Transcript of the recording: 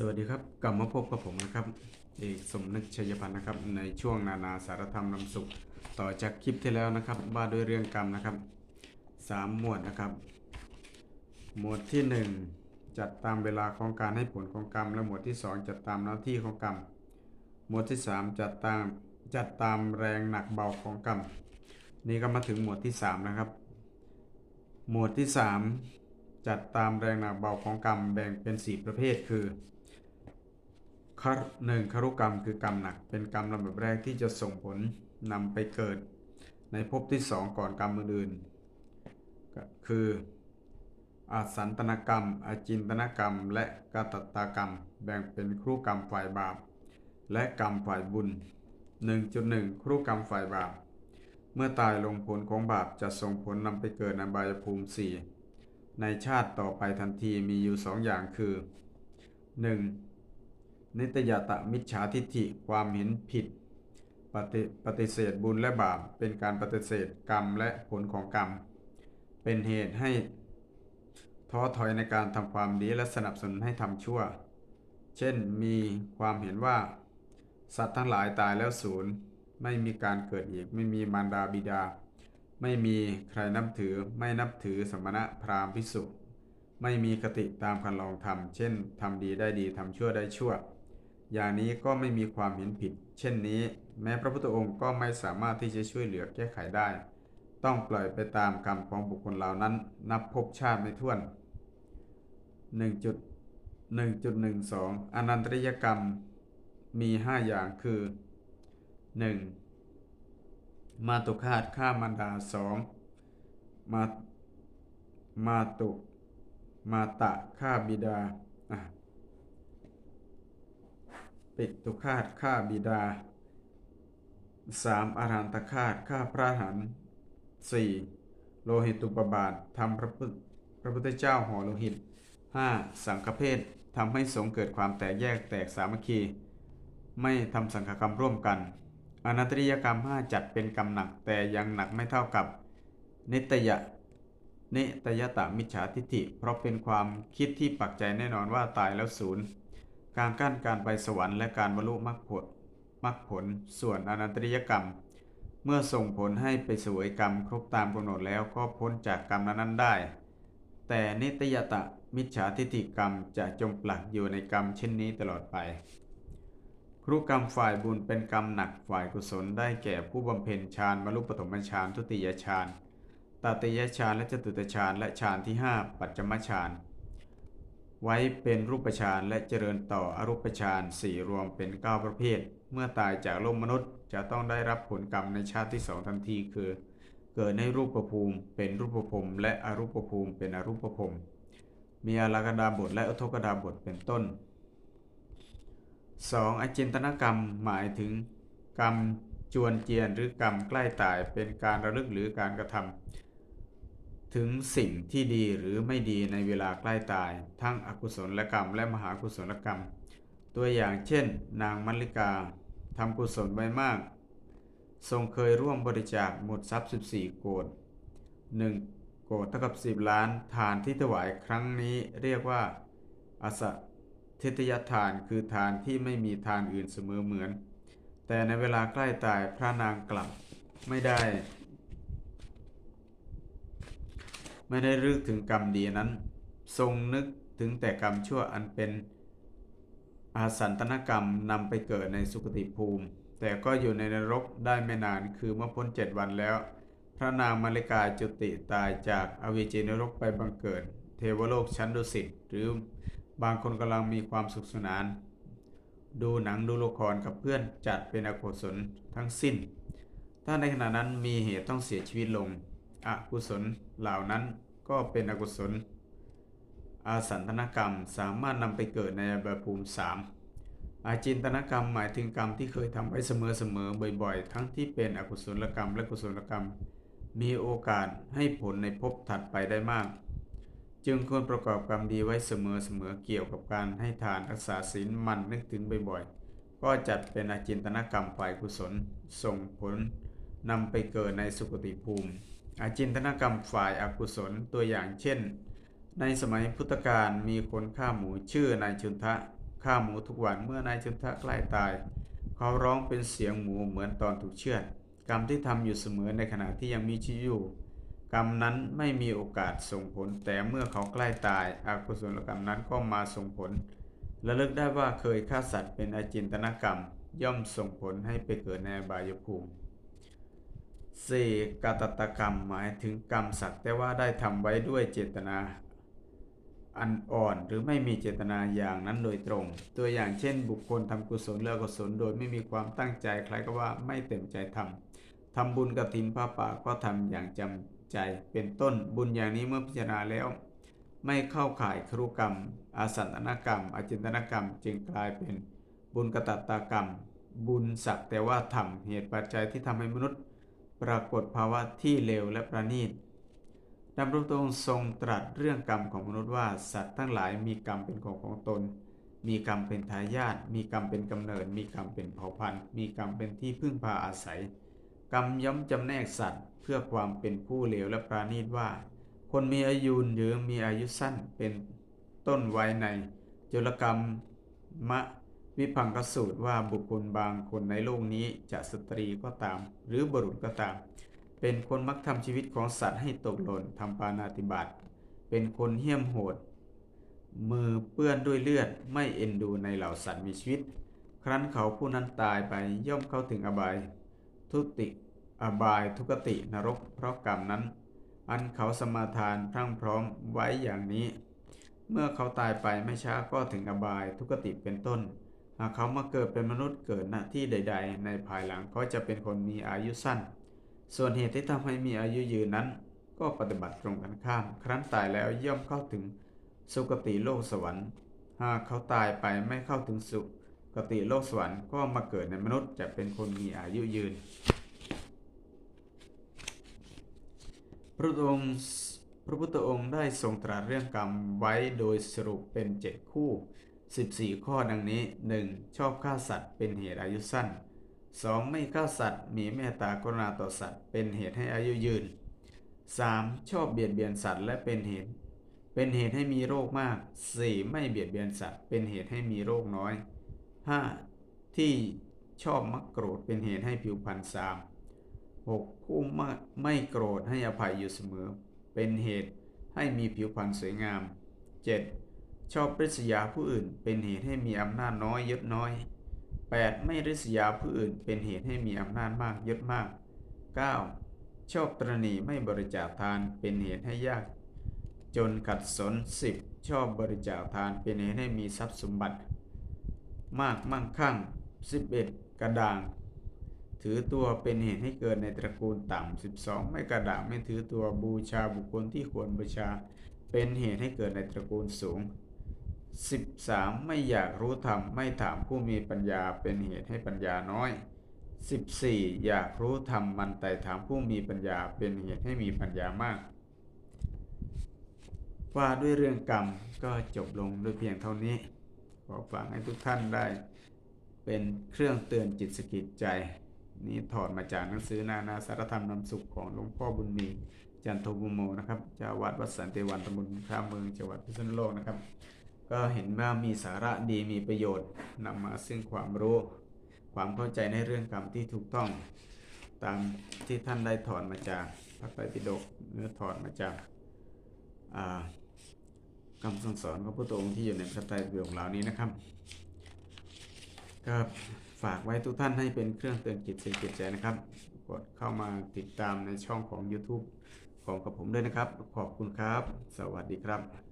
สวัสดีครับกลับมาพบกับผมนะครับเอกสมนึกชัยพันธ์นะครับ ในช่วงนานาสารธรรมนำสุข ต่อจากคลิปที่แล้วนะครับว่าด้วยเรื่องกรรมนะครับสามหมวดนะครับ หมวดที่หนึ่งจัดตามเวลาของการให้ผลของกรรม และหมวดที่สองจัดตามหน้าที่ของกรรม หมวดที่สามจัดตามจัดตามแรงหนักเบาของกรรม นี่ก็มาถึงหมวดที่สามนะครับ หมวดที่สามจัดตามแรงหนักเบาของกรรมแบ่งเป็นสี่ประเภทคือ ครหนึ่งคารุกรรมคือกรรมหนัก เป็นกรรมลำดับแรกที่จะส่งผลนำไปเกิด ในภพที่สองก่อนกรรมอื่นๆก็คืออาสันตนกรรม อาจินตนกรรม และกาตตากรรม แบ่งเป็นครุกรรมฝ่ายบาป และกรรมฝ่ายบุญ 1.1 ครุกรรมฝ่ายบาป เมื่อตายลงผลของบาปจะส่งผลนำไปเกิดในบายภูมิ 4 ในชาติต่อไปทันทีมีอยู่สองอย่างคือ 1. นิตยตะมิจฉาทิฏฐิความเห็นผิดปฏิปฏิเสธบุญและบาป เป็นการปฏิเสธกรรมและผลของกรรม เป็นเหตุให้ท้อถอยในการทำความดีและสนับสนุนให้ทำชั่ว เช่นมีความเห็นว่า สัตว์ทั้งหลายตายแล้วศูนย์ไม่มีการเกิดอีก ไม่มีมารดาบิดา ไม่มีใครนับถือ ไม่นับถือสมณะพราหมณ์พิสุไม่มีคติตามคันลองธรรม เช่นทำดีได้ดีทำชั่วได้ชั่ว อย่างนี้ก็ไม่มีความเห็นผิด เช่นนี้ แม้พระพุทธองค์ก็ไม่สามารถที่จะช่วยเหลือแก้ไขได้ ต้องปล่อยไปตามกรรมของบุคคลเหล่านั้น นับภพชาติไม่ถ้วน 1.1.12 อนันตริยกรรมมี 5 อย่างคือ 1. มาตุคาตฆ่ามารดา 2. มามาตุมาตะฆ่าบิดาอะ ปิตุคาตฆ่าบิดา 3. อาหารตคาตฆ่าพระหันต์ 4. โลหิตุปบาททำพระพุทธพระพุทธเจ้าห่อโลหิต 5. สังฆเพศทำให้สงเกิดความแตกแยกแตกสามัคคี ไม่ทำสังฆกรรมร่วมกันอนัตริยกรรม5จัดเป็นกรรมหนักแต่ยังหนักไม่เท่ากับ นิตยะนิตยตะมิจฉาทิฏฐิ เพราะเป็นความคิดที่ปักใจแน่นอนว่าตายแล้วศูนย์ การกั้นการไปสวรรค์และการบรรลุมรรคผลมรรคผลส่วนอนันตริยกรรม เมื่อส่งผลให้ไปสวยกรรมครบตามกำหนดแล้วก็พ้นจากกรรมนั้นๆได้ แต่นิตยตะมิจฉาทิฏฐิกรรมจะจมปลักอยู่ในกรรมเช่นนี้ตลอดไป ครุกรรมฝ่ายบุญเป็นกรรมหนักฝ่ายกุศลได้แก่ผู้บำเพ็ญฌานบรรลุปฐมฌานทุติยฌานตติยฌานและจตุตฌานและฌานที่ 5 ปัจจมฌาน ไว้เป็นรูปฌานและเจริญต่ออรูปฌานสี่รวมเป็น 9 ประเภท เมื่อตายจากโลกมนุษย์ จะต้องได้รับผลกรรมในชาติที่สองทันทีคือ เกิดในรูปภูมิ เป็นรูปภพและอรูปภูมิเป็นอรูปภพมีอาราคดาบทและอุทกดาบทเป็นต้น 2. อจินตนกรรมหมายถึงกรรมจวนเจียนหรือกรรมใกล้ตายเป็นการระลึกหรือการกระทำ ถึงสิ่งที่ดีหรือไม่ดีในเวลาใกล้ตาย ทั้งอกุศลกรรม และมหากุศลกรรม ตัวอย่างเช่น นางมัลลิกาทำกุศลไว้มาก ทรงเคยร่วมบริจาคหมดทรัพย์ 14 โกด1โกดเท่ากับ 10 ล้านทานที่ถวายครั้งนี้เรียกว่าอสทิตยทานคือทานที่ไม่มีทานอื่นเสมอเหมือน แต่ในเวลาใกล้ตายพระนางกลับไม่ได้ ไม่ได้รึกถึงกรรมดีนั้น ทรงนึกถึงแต่กรรมชั่วอันเป็นอาสันตนกรรมนำไปเกิดในสุคติภูมิ แต่ก็อยู่ในนรกได้ไม่นานคือเมื่อพ้นเจ็ดวันแล้ว พระนางมาริกาจุติตายจากอเวจีนรกไปบังเกิด เทวโลกชั้นดุสิตหรือบางคนกำลังมีความสุขสนาน ดูหนังดูละครกับเพื่อนจัดเป็นอกุศลทั้งสิ้น ถ้าในขณะนั้นมีเหตุต้องเสียชีวิตลง อกุศลเหล่านั้นก็เป็นอกุศล อาสันตนกรรมสามารถนำไปเกิดในอบายภูมิสามอาจินตนกรรมหมายถึงกรรมที่เคยทำไว้เสมอๆบ่อยๆ ทั้งที่เป็นอกุศลกรรมและกุศลกรรม มีโอกาสให้ผลในภพถัดไปได้มาก จึงควรประกอบกรรมดีไว้เสมอๆเกี่ยวกับการให้ทานรักษาศีลมันนึกถึงบ่อยๆ ก็จัดเป็นอาจินตนกรรมฝ่ายกุศล ส่งผลนำไปเกิดในสุคติภูมิ อาจินตนกรรมฝ่ายอากุศลตัวอย่างเช่น ในสมัยพุทธกาลมีคนฆ่าหมูชื่อนายชุนทะฆ่าหมูทุกวันเมื่อนายจุนทะใกล้ตาย เขาร้องเป็นเสียงหมูเหมือนตอนถูกเชือดกรรมที่ทำอยู่เสมอในขณะที่ยังมีชีวิตอยู่กรรมนั้นไม่มีโอกาสส่งผล แต่เมื่อเขาใกล้ตายอกุศลกรรมนั้นก็มาส่งผลระลึกได้ว่าเคยฆ่าสัตว์เป็นอาจินตนกรรม ย่อมส่งผลให้ไปเกิดในบายภูมิ 4. กาตตกรรมหมายถึงกรรมสักแต่ว่าได้ทำไว้ด้วยเจตนา อันอ่อนหรือไม่มีเจตนาอย่างนั้นโดยตรง ตัวอย่างเช่น บุคคลทำกุศลและอกุศลโดยไม่มีความตั้งใจคล้ายกับว่าไม่เต็มใจทำทำบุญกฐินผ้าป่าก็ทำอย่างจำใจเป็นต้นบุญอย่างนี้เมื่อพิจารณาแล้ว ไม่เข้าข่ายครุกรรม อาสันตนกรรม อาจินตนกรรม จึงกลายเป็นบุญกตัตตากรรม บุญสักแต่ว่าทำเหตุปัจจัยที่ทำให้มนุษย์ ปรากฏภาวะที่เลวและประณีตดำรงตรงทรงตรัสเรื่องกรรมของมนุษย์ว่าสัตว์ทั้งหลายมีกรรมเป็นของของตน มีกรรมเป็นทายาทมีกรรมเป็นกำเนิด มีกรรมเป็นเผ่าพันธุ์ มีกรรมเป็นที่พึ่งพาอาศัย กรรมย่อมจำแนกสัตว์ เพื่อความเป็นผู้เลวและปราณีตว่า คนมีอายุหรือมีอายุสั้นเป็นต้นไว้ในจุลกรรมมะ วิพังคสูตรว่าบุคคลบางคนในโลกนี้จะสตรีก็ตาม หรือบุรุษก็ตาม เป็นคนมักทำชีวิตของสัตว์ให้ตกหล่นทำปานาติบาตเป็นคนเหี้ยมโหด มือเปื้อนด้วยเลือดไม่เอ็นดูในเหล่าสัตว์มีชีวิต ครั้นเขาผู้นั้นตายไปย่อมเข้าถึงอบาย ทุติอบายทุกตินรก เพราะกรรมนั้น อันเขาสมาทานพรั่งพร้อมไว้อย่างนี้ เมื่อเขาตายไปไม่ช้าก็ถึงอบายทุกติเป็นต้น หากเขามาเกิดเป็นมนุษย์เกิดณที่ใด ๆ ในภายหลังก็จะเป็นคนมีอายุสั้น ส่วนเหตุที่ทำให้มีอายุยืนนั้น ก็ปฏิบัติตรงกันข้าม ครั้นตายแล้วย่อมเข้าถึงสุคติโลกสวรรค์ หากเขาตายไปไม่เข้าถึงสุคติโลกสวรรค์ก็มาเกิดในมนุษย์จะเป็นคนมีอายุยืน พระองค์พระพุทธองค์ได้ทรงตรัสเรื่องกรรมไว้โดยสรุปเป็นเจ็ดคู่ 14 ข้อดังนี้ 1. ชอบฆ่าสัตว์เป็นเหตุอายุสั้น 2. ไม่ฆ่าสัตว์มีเมตตากรุณาต่อสัตว์เป็นเหตุให้อายุยืน 3. ชอบเบียดเบียนสัตว์และเป็นเหตุเป็นเหตุให้มีโรคมาก 4. ไม่เบียดเบียนสัตว์เป็นเหตุให้มีโรคน้อย 5. ที่ชอบมักโกรธเป็นเหตุให้ผิวพรรณซาม 6. ผู้ไม่ไม่โกรธให้อภัยอยู่เสมอ เป็นเหตุให้มีผิวพรรณสวยงาม 7. ชอบริษยาผู้อื่น เป็นเหตุให้มีอำนาจน้อยยศน้อย 8. ไม่ริษยาผู้อื่น เป็นเหตุให้มีอำนาจมากยศมาก 9. ชอบตรณีไม่บริจาคทานเป็นเหตุให้ยาก จนขัดสน 10. ชอบบริจาคทานเป็นเหตุให้มีทรัพย์สมบัติ มากมั่งคั่ง 11. กระด่าง ถือตัวเป็นเหตุให้เกิดในตระกูลต่ำ 12 ไม่กระด่างไม่ถือตัวบูชาบุคคลที่ควรบูชา เป็นเหตุให้เกิดในตระกูลสูง 13. ไม่อยากรู้ธรรมไม่ถามผู้มีปัญญาเป็นเหตุให้ปัญญาน้อย 14. อยากรู้ธรรมมันแต่ถามผู้มีปัญญาเป็นเหตุให้มีปัญญามากว่าด้วยเรื่องกรรมก็จบลงด้วยเพียงเท่านี้ ขอฝากให้ทุกท่านได้ เป็นเครื่องเตือนจิตสกิดใจ นี้ถอดมาจากหนังสือนานาสารธรรมนำสุขของหลวงพ่อบุญมี จันทบุโมนะครับเจ้าวาดวัดสันติวันตำบลข้ามเมืองจังหวัดพิษณุโลกนะครับ ก็เห็นว่ามีสาระดีมีประโยชน์นำมาซึ่งความรู้ ความเข้าใจในเรื่องกรรมที่ถูกต้อง ตามที่ท่านได้ถอนมาจากพระไตรปิฎกเนื้อถอนมาจากคำสั่งสอนของพระพุทธองค์ที่อยู่ในพระไตรปิฎกเหล่านี้นะครับก็ฝากไว้ทุกท่านให้เป็นเครื่องเตือนจิตเตือนจิตใจนะครับ กดเข้ามาติดตามในช่องของ YouTube ของกับผมด้วยนะครับ ขอบคุณครับ สวัสดีครับ